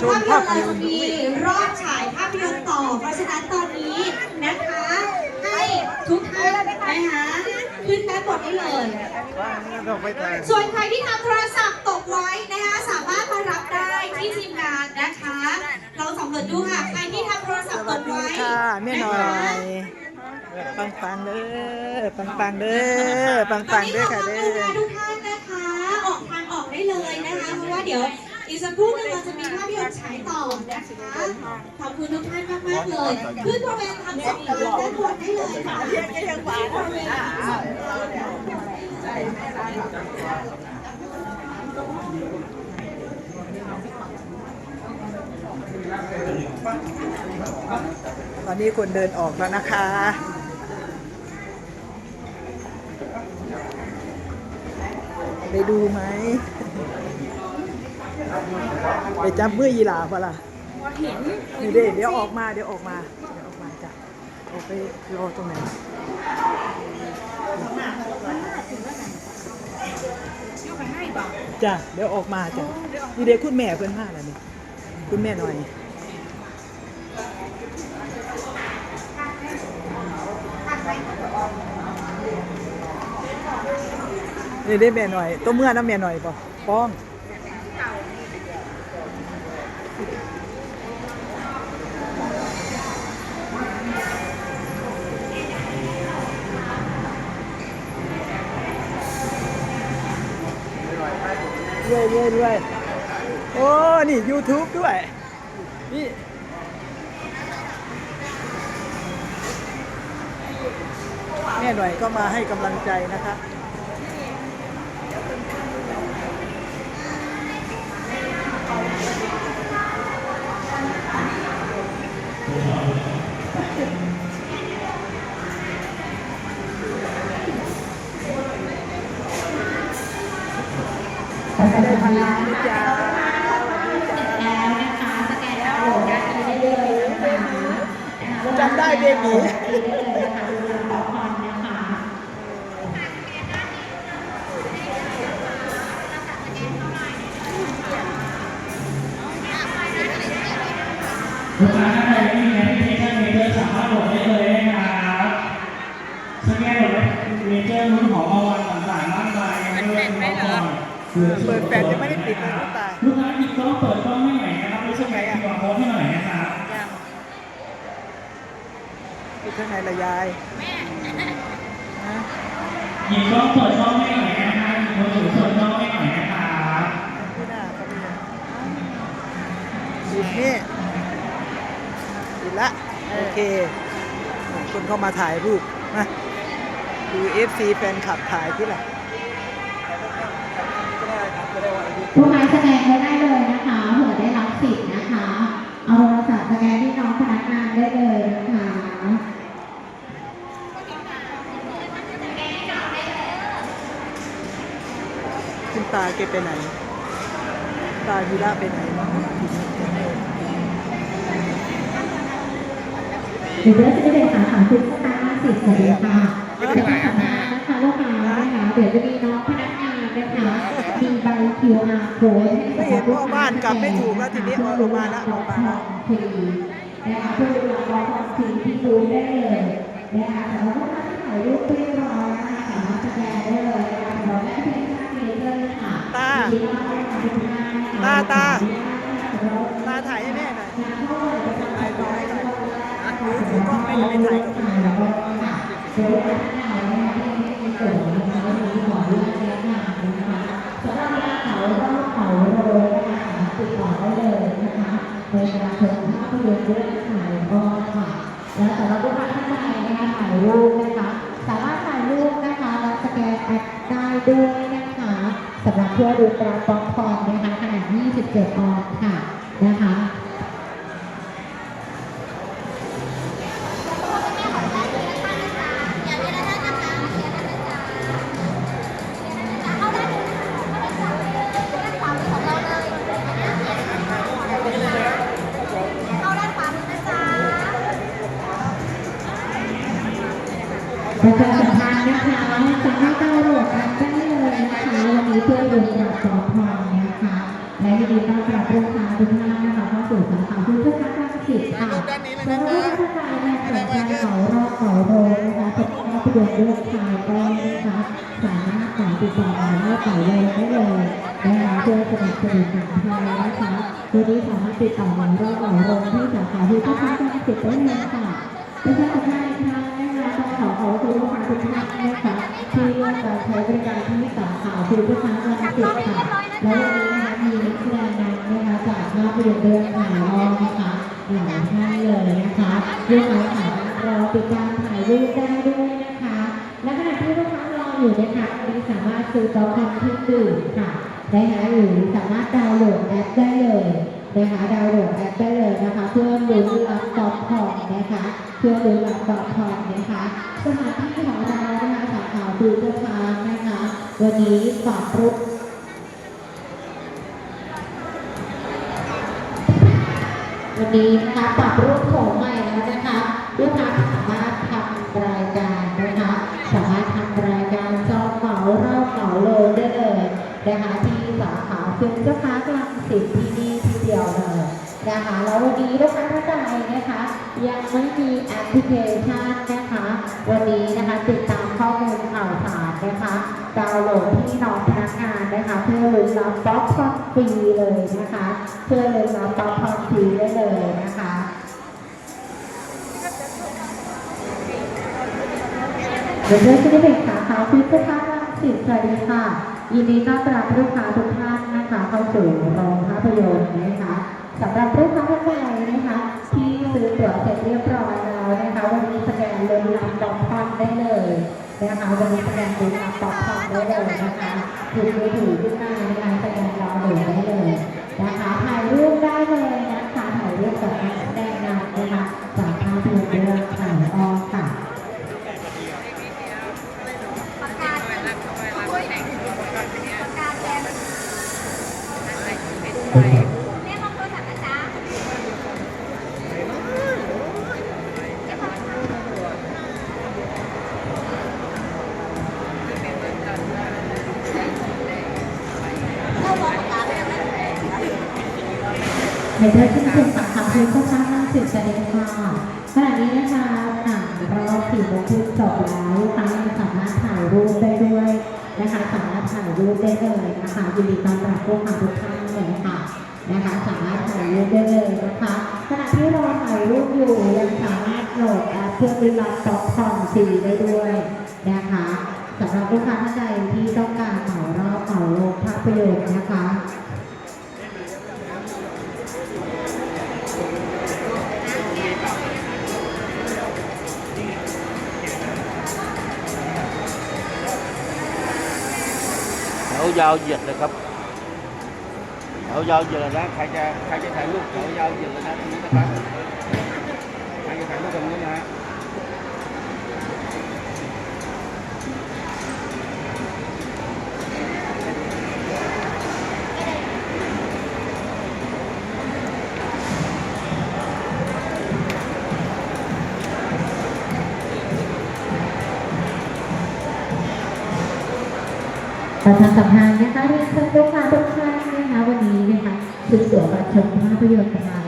ชมภาพยนตร์เราจะมีรอบฉายภาพยนตร์ต่อ เพราะฉะนั้นตอนนี้นะคะ ให้ทุกท่านนะคะขึ้นด้านบนได้เลยต้องไปถ่ายส่วนใครที่ทำโทรศัพท์ตกไว้นะคะสามารถมารับได้ที่ทีมงานนะคะ เราสำรวจดูค่ะ ใครที่ทำโทรศัพท์ตกไว้ค่ะแม่หน่อยปังปังๆเด้อปังปังๆเด้อปังปังๆเด้อค่ะตอนเด้นี้ขอความกรุณาอทุกท่านนะคะ ออกทางออกได้เลยนะคะ เพราะว่าเดี๋ยว อีกสักครู่หนึงเราจะมีภาพยนตร์ฉายต่อนะคะขอบคุณทุกท่านมากมากๆเลยขึ้นบริเวณทำสัญญาณด้านบนได้เลยค่ะเรียกยังหวานตอนนี้คนเดินออกแล้วนะคะ ไปดูไหม ไปจับมือยีหลาปะล่ะเห็นเดี๋ยวเดี๋ยวออกมาเดี๋ยวออกมาเดี๋ยวออกมาจ้ะออกไปรอตรงไหนจ้ะเดี๋ยวออกมาจ้ะนี่เด็กคุณแม่เพื่อนมาแล้วนี่คุณแม่หน่อยนี่ได้แม่หน่อยตัวเมื่อน้ำแม่หน่อยป่ะป้อง ด้วยด้วยด้วยโอ้ นี่ YouTube ด้วย นี่ แม่หน่อยก็มาให้กำลังใจนะคะได้พันล้านนะจ๊ะแล้วนะคะสแกนดาวน์โหลดได้ได้เลยนะคะจำได้เบบีลูกค้าท่านใดไม่มีแอปพลิเคชันเมเจอร์สามารถโหลดได้ เผื่อส่เปิวนดแฟนยังไม่ได้ปิดเลยลูกตายลูกค้าหยิบกล้องเปิดกล้องให้หน่อยนะครับรู้สึกไงอะโค้ดให้หน่อยนะครับยังปิดข้างในละยายฮะหยิบกล้องเปิดกล้องให้หน่อยนะครับหยิบมือถือเปิดกล้องให้หน่อยนะครับที่หน้าเขามีปิดนี่ปิดละโอเคคนเข้ามาถ่ายรูปมาดู FC แฟนคลับถ่ายที่ไหน ลูกค้าสแกนไว้ได้เลยนะคะเผื่อได้รับสิทธิ์นะคะ เอาโทรศัพท์สแกนที่น้องพนักงานได้เลยนะคะคุณตาแกไปไหน ตาฮีระไปไหนวะเดี๋ยวเราจะได้เป็นสาขาคุณตาสิทธิ์สวัสดีค่ะเดี๋ยวขอสัมาษณ์นะคะลูกค้านะคะเดี๋ยวจะมีน้องพนักงานนะคะ QR code ไม่เห็นพ่อบ้านกลับไม่ถูกแล้วทีนี้ออกมาแล้วออกมาแล้วนะคะเพื่อรับความฟรีที่บูธได้เลย งานเขาก็เขาโรยนะคะติดต่อได้เลยนะคะในการชมภาพยนตร์เรื่องถ่ายก็ค่ะ และสำหรับลูกค้าท่านใดนะคะถ่ายรูปนะคะ สามารถถ่ายรูปนะคะแล้วสแกนแอปได้ด้วยนะคะสำหรับเพื่อดูกราฟป๊อปคอร์นนะคะขนาด 27 ออนค่ะนะคะ ประชาสัมพันธ์นะคะว่าสามารถดาวน์โหลดแอได้เลยนะคะวันนี้เพื่อลงกรดบขอพรนะคะและยินดีต้อนรับลูกค้าทุกท่านนะคะเข้าสู่สาขาคุณผู้ค้าการสิทธิ์ค่ะสำหรับผู้ค้าการสนใจเขารอบเขาโรงนะคะพบภาพยนตร์เรื่องชายก็นะคะสามารถขอติดต่อมาได้ต่อเลยได้เลยนะคะเพื่อสนับสนุนหนังไทยนะคะวันนี้สามารถติดต่อหลังรอเขาโงที่สาขาคุณผู้ค้าการสิทธิ์ได้เลยค่ะประชาสัมพันธ์ค่ะ คะต้องคุณลูกค้าทุกท่านนะคะที่เลือการใช้บริการที่สาขาคือลูกค้าการติดค่ะและวันนี้นะคะมีนักแสดงนำนะคะจากภาพยนตร์เรื่องหายรองนะคะหลายท่านเลยนะคะลูกค้าสามารถรอติดตามถ่ายรูปได้ด้วยนะคะและขณะที่ลูกค้ารออยู่นะคะวันนี้สามารถซื้อโต๊ะคอมที่ดื่มค่ะนะคะหรือสามารถดาวน์โหลดแอปได้เลยนะคะดาวน์โหลดแอปได้ นะคะเพื่อลุ้นรับตอดทองนะคะสถานที่ของเรานะคะสาขาบูรพาคานะคะวันนี้ปรับรุกวันนี้นะคะปรับรูป ม่มีแอปพลิเคชันนะคะ วันนี้นะคะติดตามข้อมูลข่าวสารนะคะดาวน์โหลดที่น้องพนักงานนะคะ เพื่อลุ้นรับป๊อปคอร์นฟรีเลยนะคะ เพื่อลุ้นรับป๊อปคอร์นฟรีได้เลยนะคะเดี๋ยวเพื่อนจะได้เป็นสาขาฟิวเจอร์พาร์รังสิตสวัสดีค่ะ ยินดีต้อนรับลูกค้าทุกท่านนะคะ เข้าสู่โรงภาพยนตร์นะคะสำหรับลูกค้าท่านใดนะคะที่ ซื้อตั๋วเสร็จเรียบร้อยแล้วนะคะ วันนี้สแกนเลยรับดอกพอนได้เลยนะคะวันนี้สแกนเลยรับดอกพอนได้เลยนะคะหยิบมือถือขึ้นมานะคะสแกนรอดูได้เลยนะคะถ่ายรูปได้เลยนะคะถ่ายรูปกับนักแสดงนำนะคะจากภาพยนตร์เรื่องถ่ายออกค่ะใน เรื่องที่เป็นสาขาพื้นก็ช่างนั่งสิบประเด็นค่ะขณะนี้นะคะหนังรอบสี่โมงครึ่งจบแล้วลูกค้ายังสามารถถ่ายรูปได้ด้วยนะคะสามารถถ่ายรูปได้เลยนะคะยินดีต้อนรับลูกค้าทุกท่านเลยค่ะนะคะสามารถถ่ายรูปได้เลยนะคะขณะที่เราถ่ายรูปอยู่ยังสามารถโหลดแอปเพื่อดูรับต็อกคอนฟรีได้ด้วยนะคะสำหรับลูกค้าท่านใดที่ต้องการเหมารอบเหมาโรงภาพยนตร์นะคะ วยาวเหยียดเลยครับแถวยาวเหยียดเลยนะใครจะใครจะถ่ายรูปแถวยาวเหยียดเลยนะตรงนี้นะครับ ประชาสัมพันธ์นะคะเรียนเชิญลูกค้าทุกท่านนะคะวันนี้นะคะซื้อตั๋วมาชมภาพยนตร์กันมา